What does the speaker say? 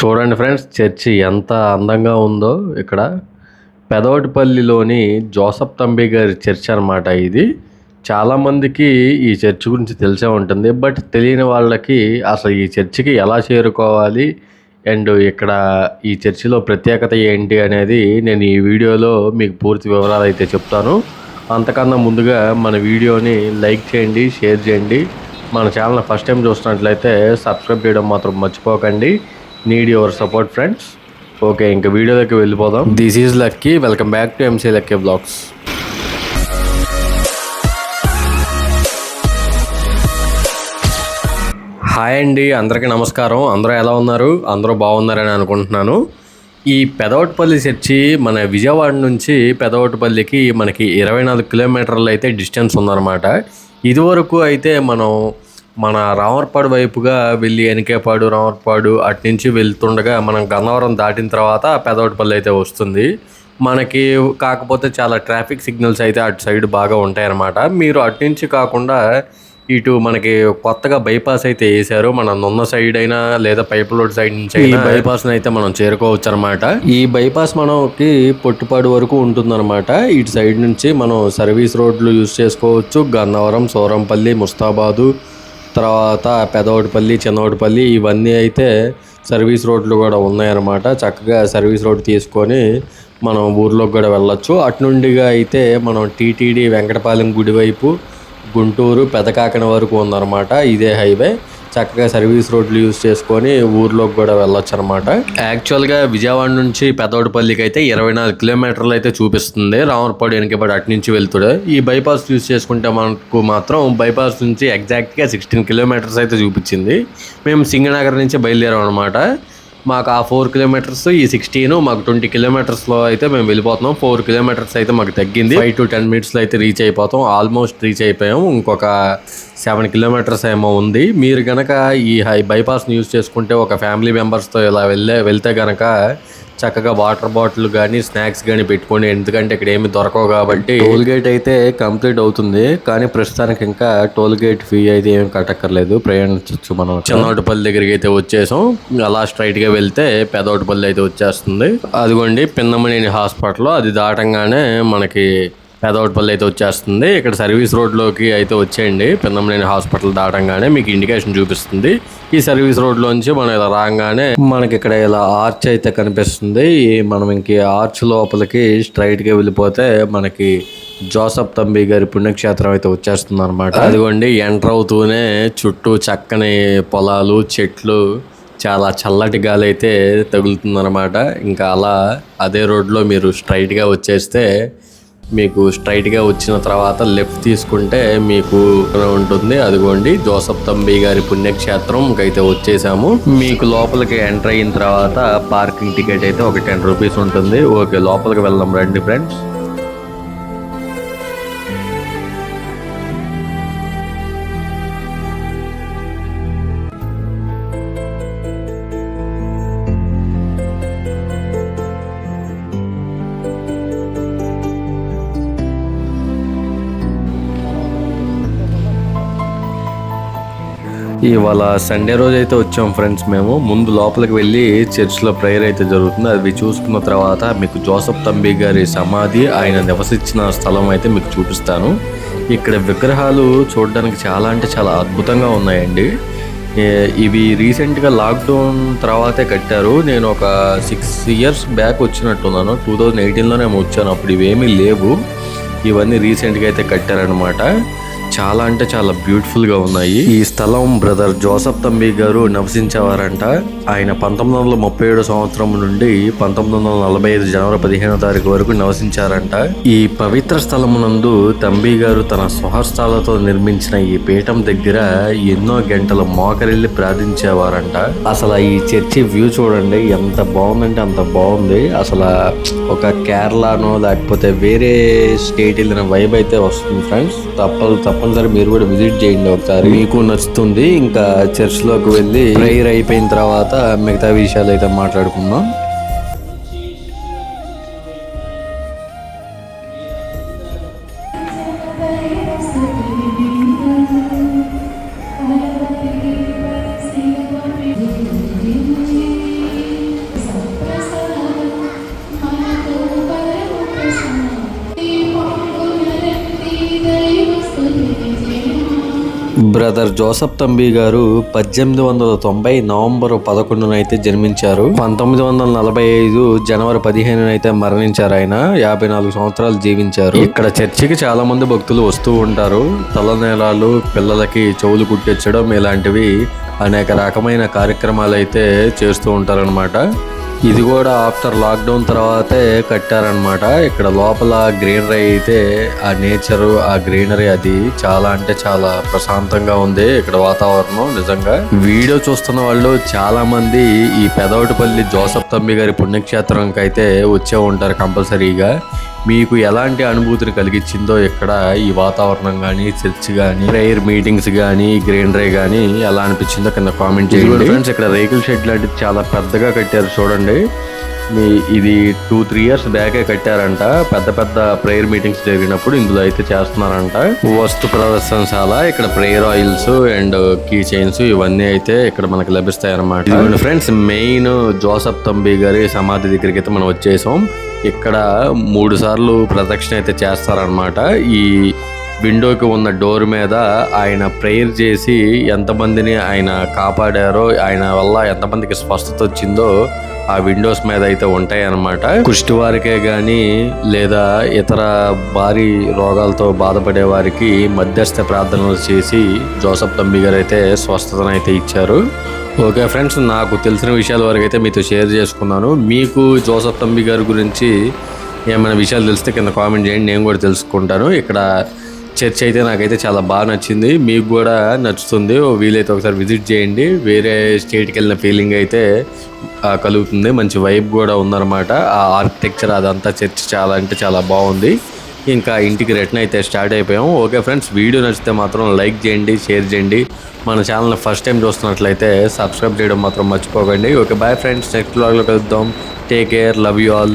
చూడండి friends church ఎంత అందంగా ఉందో ఇక్కడ. పెదవటిపల్లిలోని జోసఫ్ తంబి గారి చర్చ్ అనమాట ఇది. చాలామందికి ఈ చర్చ్ గురించి తెలిసే ఉంటుంది. బట్ తెలియని వాళ్ళకి అసలు ఈ చర్చికి ఎలా చేరుకోవాలి? అండ్ ఇక్కడ ఈ చర్చిలో ప్రత్యేకత ఏంటి అనేది నేను ఈ వీడియోలో మీకు పూర్తి వివరాలు అయితే చెప్తాను. అంతకన్నా ముందుగా మన వీడియోని లైక్ చేయండి షేర్ చేయండి. మన ఛానల్ ఫస్ట్ టైం చూసినట్లయితే సబ్స్క్రైబ్ చేయడం మాత్రం మర్చిపోకండి. Need your support friends okay ఇంకా వీడియోలోకి వెళ్ళిపోదాం. This is Lucky welcome back to M C Lucky blogs hi అండి అందరికీ నమస్కారం. అందరూ ఎలా ఉన్నారు? అందరూ బాగున్నారని అనుకుంటున్నాను. ఈ పెదవటిపల్లి చర్చి మన విజయవాడ నుంచి పెదవటిపల్లికి మనకి ఇరవై నాలుగు కిలోమీటర్లు అయితే డిస్టెన్స్ ఉందన్నమాట. ఇదివరకు అయితే మనం మన రామర్పాడు వైపుగా వెళ్ళి ఎనికేపాడు రామర్పాడు అటు నుంచి వెళ్తుండగా మనం గన్నవరం దాటిన తర్వాత పెదవటిపల్లి అయితే వస్తుంది. మనకి కాకపోతే చాలా ట్రాఫిక్ సిగ్నల్స్ అయితే అటు సైడ్ బాగా ఉంటాయన్నమాట. మీరు అటు నుంచి కాకుండా ఇటు మనకి కొత్తగా బైపాస్ అయితే వేసారు మనం నున్న సైడ్ అయినా లేదా పైప్ రోడ్ సైడ్ నుంచి ఈ బైపాస్ అయితే మనం చేరుకోవచ్చు అనమాట ఈ బైపాస్ మనకి పొట్టుపాడు వరకు ఉంటుందన్నమాట. ఇటు సైడ్ నుంచి మనం సర్వీస్ రోడ్లు యూస్ చేసుకోవచ్చు. గన్నవరం సోరంపల్లి ముస్తాబాదు తర్వాత పెదవటిపల్లి చిన్నవటిపల్లి ఇవన్నీ అయితే సర్వీస్ రోడ్లు కూడా ఉన్నాయన్నమాట. చక్కగా సర్వీస్ రోడ్ తీసుకొని మనం ఊర్లోకి కూడా వెళ్ళొచ్చు. అటు నుండిగా అయితే మనం టీటీడీ వెంకటపాలెం గుడి వైపు గుంటూరు పెదకాకన వరకు ఉందన్నమాట. ఇదే హైవే. చక్కగా సర్వీస్ రోడ్లు యూజ్ చేసుకొని ఊర్లోకి కూడా వెళ్ళొచ్చు అనమాట యాక్చువల్గా విజయవాడ నుంచి పెదవడిపల్లికి అయితే ఇరవై నాలుగు కిలోమీటర్లు అయితే చూపిస్తుంది. రామర్పాడు వెనకబడి అటు నుంచి వెళ్తుడే. ఈ బైపాస్ యూజ్ చేసుకుంటే మనకు మాత్రం బైపాస్ నుంచి ఎగ్జాక్ట్గా సిక్స్టీన్ కిలోమీటర్స్ అయితే చూపించింది. మేము సింగనగర్ నుంచి బయలుదేరాం అనమాట మాకు ఆ ఫోర్ కిలోమీటర్స్ ఈ సిక్స్టీన్ మాకు ట్వంటీ కిలోమీటర్స్లో అయితే మేము వెళ్ళిపోతున్నాం. ఫోర్ కిలోమీటర్స్ అయితే మాకు తగ్గింది. ఫైవ్ టు టెన్ మినిట్స్లో అయితే రీచ్ అయిపోతాం. ఆల్మోస్ట్ రీచ్ అయిపోయాం. ఇంకొక సెవెన్ కిలోమీటర్స్ ఏమో ఉంది. మీరు కనుక ఈ హై బైపాస్ని యూజ్ చేసుకుంటే ఒక ఫ్యామిలీ మెంబర్స్తో ఇలా వెళ్ళే వెళ్తే కనుక చక్కగా వాటర్ బాటిల్ కానీ స్నాక్స్ కానీ పెట్టుకొని ఎందుకంటే ఇక్కడ ఏమి దొరకవు కాబట్టి టోల్ గేట్ అయితే కంప్లీట్ అవుతుంది కానీ ప్రస్తుతానికి ఇంకా టోల్ గేట్ ఫీ అయితే ఏమి కట్టక్కర్లేదు. ప్రయాణించవచ్చు మనం చిన్నోటిపల్లి దగ్గరికి అయితే వచ్చేసాం. అలా స్ట్రైట్గా వెళ్తే పెదోటిపల్లి అయితే వచ్చేస్తుంది. అదిగోండి పిన్నమనేని హాస్పిటల్. అది దాటంగానే మనకి పెదవటిపల్లి అయితే వచ్చేస్తుంది. ఇక్కడ సర్వీస్ రోడ్లోకి అయితే వచ్చేయండి. పిన్నమనేని హాస్పిటల్ దాటంగానే మీకు ఇండికేషన్ చూపిస్తుంది. ఈ సర్వీస్ రోడ్లోంచి మనం ఇలా రాగానే మనకి ఇక్కడ ఇలా ఆర్చ్ అయితే కనిపిస్తుంది. ఈ మనం ఇంక ఆర్చ్ లోపలికి స్ట్రైట్గా వెళ్ళిపోతే మనకి జోసఫ్ తంబి గారి పుణ్యక్షేత్రం అయితే వచ్చేస్తుంది అనమాట అదిగోండి ఎంటర్ అవుతూనే చుట్టూ చక్కని పొలాలు చెట్లు చాలా చల్లటి గాలి అయితే తగులుతుందన్నమాట. ఇంకా అలా అదే రోడ్లో మీరు స్ట్రైట్గా వచ్చేస్తే మీకు స్ట్రైట్గా వచ్చిన తర్వాత లెఫ్ట్ తీసుకుంటే మీకు ఉంటుంది. అదిగోండి జోసఫ్ తంబి గారి పుణ్యక్షేత్రం. అయితే వచ్చేసాము. మీకు లోపలికి ఎంటర్ అయిన తర్వాత పార్కింగ్ టికెట్ అయితే ఒక టెన్ రూపీస్ ఉంటుంది. ఓకే లోపలికి వెళ్దాం రండి ఫ్రెండ్స్ ఇవాళ సండే రోజు అయితే వచ్చాం ఫ్రెండ్స్ మేము. ముందు లోపలికి వెళ్ళి చర్చ్లో ప్రేయర్ అయితే జరుగుతుంది. అది చూసుకున్న తర్వాత మీకు జోసఫ్ తంబి గారి సమాధి ఆయన నివసించిన స్థలం అయితే మీకు చూపిస్తాను. ఇక్కడ విగ్రహాలు చూడడానికి చాలా అంటే చాలా అద్భుతంగా ఉన్నాయండి. ఇవి రీసెంట్గా లాక్డౌన్ తర్వాతే కట్టారు. నేను ఒక సిక్స్ ఇయర్స్ బ్యాక్ వచ్చినట్టున్నాను. టూ థౌజండ్ ఎయిటీన్లోనే వచ్చాను. అప్పుడు ఇవేమీ లేవు. ఇవన్నీ రీసెంట్గా అయితే కట్టారనమాట చాలా అంటే చాలా బ్యూటిఫుల్గా ఉన్నాయి. ఈ స్థలం బ్రదర్ జోసఫ్ తంబి గారు నివసించేవారంట. ఆయన పంతొమ్మిది వందల ముప్పై ఏడు సంవత్సరం నుండి పంతొమ్మిది వందల నలభై ఐదు జనవరి పదిహేనో తారీఖు వరకు నివసించారంట. ఈ పవిత్ర స్థలమునందు తంబి గారు తన స్వహస్తాలతో నిర్మించిన ఈ పీఠం దగ్గర ఎన్నో గంటలు మోకరిల్లి ప్రార్థించేవారంట. అసలు ఈ చర్చి వ్యూ చూడండి ఎంత బాగుందంటే అంత బాగుంది. అసలు ఒక కేరళనో లేకపోతే వేరే స్టేట్ వెళ్ళిన వైబ్ అయితే వస్తుంది ఫ్రెండ్స్ తప్పదు. తప్పనిసరి మీరు కూడా విజిట్ చేయండి ఒకసారి. మీకు నచ్చుతుంది. ఇంకా చర్చ్లోకి వెళ్ళి ప్రేయర్ అయిపోయిన తర్వాత మిగతా విషయాలు అయితే మాట్లాడుకుందాం. బ్రదర్ జోసఫ్ తంబి గారు పద్దెనిమిది వందల తొంభై నవంబర్ పదకొండున అయితే జన్మించారు. పంతొమ్మిది వందల నలభై ఐదు జనవరి పదిహేను అయితే మరణించారు ఆయన. యాభై నాలుగు సంవత్సరాలు జీవించారు. ఇక్కడ చర్చికి చాలా మంది భక్తులు వస్తూ ఉంటారు. తలనేలాలు పిల్లలకి చెవులు కుట్టించడం ఇలాంటివి అనేక రకమైన కార్యక్రమాలు అయితే చేస్తూ ఉంటారనమాట ఇది కూడా ఆఫ్టర్ లాక్డౌన్ తర్వాతే కట్టారనమాట ఇక్కడ లోపల గ్రీనరీ అయితే ఆ నేచర్ ఆ గ్రీనరీ అది చాలా అంటే చాలా ప్రశాంతంగా ఉంది ఇక్కడ వాతావరణం నిజంగా. వీడియో చూస్తున్న వాళ్ళు చాలా మంది ఈ పెదవటిపల్లి జోసఫ్ తమ్మి గారి పుణ్యక్షేత్రంకి అయితే వచ్చే ఉంటారు కంపల్సరీగా. మీకు ఎలాంటి అనుభూతిని కలిగించిందో ఇక్కడ ఈ వాతావరణం కానీ చర్చ్ కానీ ప్రేయర్ మీటింగ్స్ కానీ గ్రీనరీ కానీ ఎలా అనిపించిందో కింద కామెంట్ చేయండి. ఫ్రెండ్స్ ఇక్కడ రేకుల షెడ్ లాంటిది చాలా పెద్దగా కట్టారు చూడండి. మీ ఇది టూ త్రీ ఇయర్స్ బ్యాకే కట్టారంట. పెద్ద పెద్ద ప్రేయర్ మీటింగ్స్ జరిగినప్పుడు ఇందులో అయితే చేస్తున్నారంట. వస్తు ప్రదర్శనశాల ఇక్కడ prayer oils and key chains ఇవన్నీ అయితే ఇక్కడ మనకి లభిస్తాయి అనమాట ఫ్రెండ్స్ మెయిన్ జోసఫ్ తంబి గారి సమాధి దగ్గరికి అయితే మనం వచ్చేసాం. ఇక్కడ మూడు సార్లు ప్రదక్షిణ అయితే చేస్తారనమాట ఈ విండోకి ఉన్న డోర్ మీద ఆయన ప్రేయర్ చేసి ఎంతమందిని ఆయన కాపాడారో ఆయన వల్ల ఎంతమందికి స్పష్టత వచ్చిందో ఆ విండోస్ మీద అయితే ఉంటాయన్నమాట. కుష్టి వారికే కానీ లేదా ఇతర భారీ రోగాలతో బాధపడే వారికి మధ్యస్థ ప్రార్థనలు చేసి జోసఫ్ తంబి గారు అయితే స్వస్థతను అయితే ఇచ్చారు. ఓకే ఫ్రెండ్స్ నాకు తెలిసిన విషయాల వరకు అయితే మీతో షేర్ చేసుకున్నాను. మీకు జోసఫ్ తంబి గారి గురించి ఏమైనా విషయాలు తెలిస్తే కింద కామెంట్ చేయండి నేను కూడా తెలుసుకుంటాను. ఇక్కడ చర్చ్ అయితే నాకైతే చాలా బాగా నచ్చింది. మీకు కూడా నచ్చుతుంది. వీలైతే ఒకసారి విజిట్ చేయండి. వేరే స్టేట్కి వెళ్ళిన ఫీలింగ్ అయితే కలుగుతుంది. మంచి వైబ్ కూడా ఉందన్నమాట. ఆ ఆర్కిటెక్చర్ అదంతా చర్చ్ చాలా అంటే చాలా బాగుంది. ఇంకా ఇంటికి రిటర్న్ అయితే స్టార్ట్ అయిపోయాం. ఓకే ఫ్రెండ్స్ వీడియో నచ్చితే మాత్రం లైక్ చేయండి షేర్ చేయండి. మన ఛానల్ని ఫస్ట్ టైం చూస్తున్నట్లయితే సబ్స్క్రైబ్ చేయడం మాత్రం మర్చిపోకండి. Okay bye friends. నెక్స్ట్ బ్లాగ్లో కలుద్దాం. Take care. Love you all.